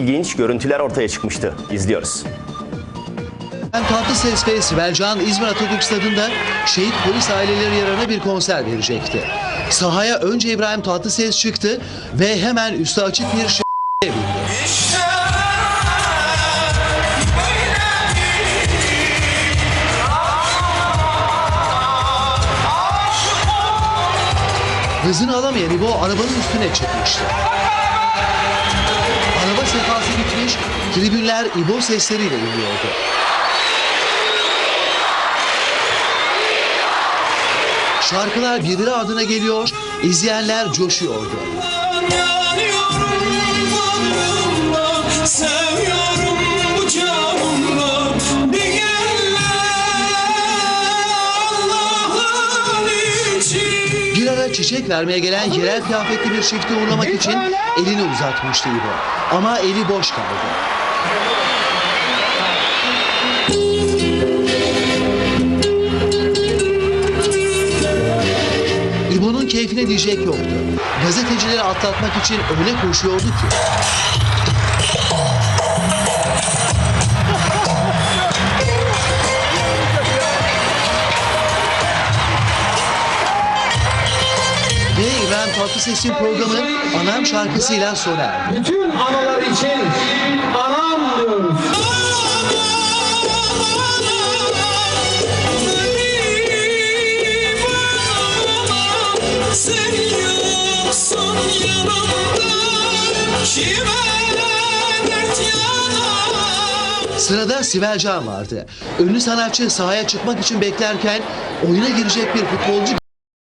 İlginç görüntüler ortaya çıkmıştı. İzliyoruz. Ben Tatlıses ve Sibel Can İzmir Atatürk Stadı'nda şehit polis aileleri yararına bir konser verecekti. Sahaya önce İbrahim Tatlıses çıktı ve hemen üstü açık bir şey. Hızını alamayan İbo arabanın üstüne çıkmıştı. Tribünler İbo sesleriyle iniyordu. Şarkılar birbiri ardına geliyor, izleyenler coşuyordu. Bir ara çiçek vermeye gelen yerel kıyafetli bir çifti uğurlamak için elini uzatmıştı İbo. Ama eli boş kaldı. İbo'nun keyfine diyecek yoktu. Gazetecileri atlatmak için öyle koşuyordu ki. Ve İbrahim Tatlıses'in programı Anam şarkısıyla sona erdi. Bütün analar için anam Sırada Sibel Can vardı. Ünlü sanatçı sahaya çıkmak için beklerken oyuna girecek bir futbolcu